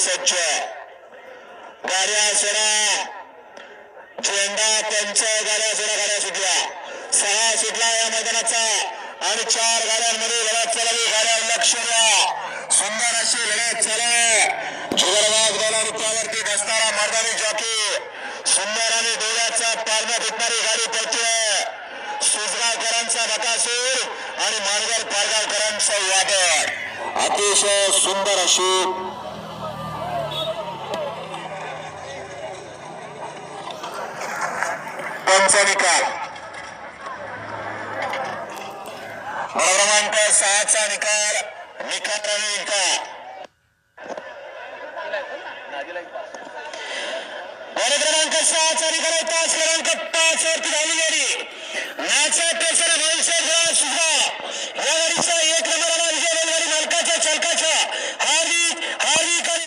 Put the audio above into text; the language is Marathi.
सज्ज. गाड्या सोडा. झेंडा पंच गाड्या सोडा गाड्या सुटल्या. सहा सुटला या मैदानाचा. आणि चार गाड्यांमध्ये लढत चालली गाड्या लक्ष द्या. सुंदर अशी लढत चालू जुगलबाज बोला रुपयावरती बसणारा मर्दानी जॉकी सुंदर आणि डोळ्याचा पालना फुटणारी गाडी पडते सुजगावकरांचा बकासूर आणि मानगर पारगावकरांचा वादळ. अतिशय सुंदर अशी सामन्याचा निकाल क्रमांक सहाचा निकाल निकाल राहील का बॉल क्रमांक सहाचा निकाल तास क्रमांक पाच वरती धावली गेली मॅचचा प्रेसर भविष्य सुद्धा.